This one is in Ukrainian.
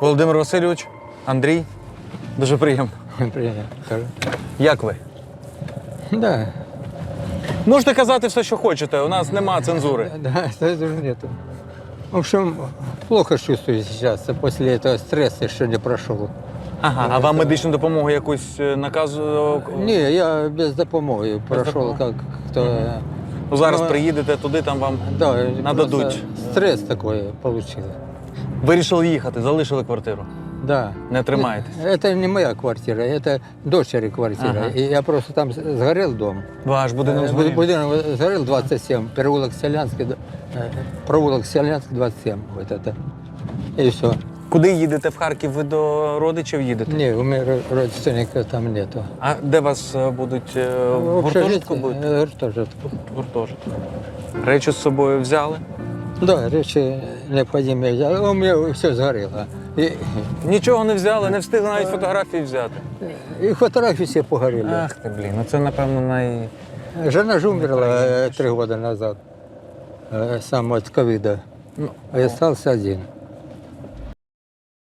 Володимир Васильович, Андрій. Дуже приємно. Приятно. Як ви? Да, Можете казати все, що хочете. У нас нема цензури. да, цензуры нету. В общем, плохо чувствую сейчас, после этого стресса еще не прошел. Ага, а вам медичну допомогу якусь е, наказу? Не, я без допомоги прошел допомоги? как кто. Ну, зараз Ну, приїдете туди, там вам Да, Нададуть. просто Стресс такой получил. вирішили їхати, залишили квартиру. Да. Не тримаєтесь. Это не моя квартира, это дочери квартира. Ага. И я просто там сгорел дом. Ваш будинок Э, згорів? Будинок сгорел 27, переулок Селянский, э, провулок Селянский 27. Вот это. И все. Куди їдете в Харків? Ви до родичів їдете? Не, у меня ро- родственников там нету. А де вас е, будуть е, в гуртожитку? общежитии, будете? э, гуртожитку. Гуртожитку. Речі з собою взяли? Да, речи необходимые. взял. У меня все сгорело. И, Нічого не взяли, не встигли навіть фотографії взяти. и фотографии все погорели. Ах ти, блін, ну це напевно най. Жена же умерла э, три года назад. э, Сам от ковида. Ну, А я остался один.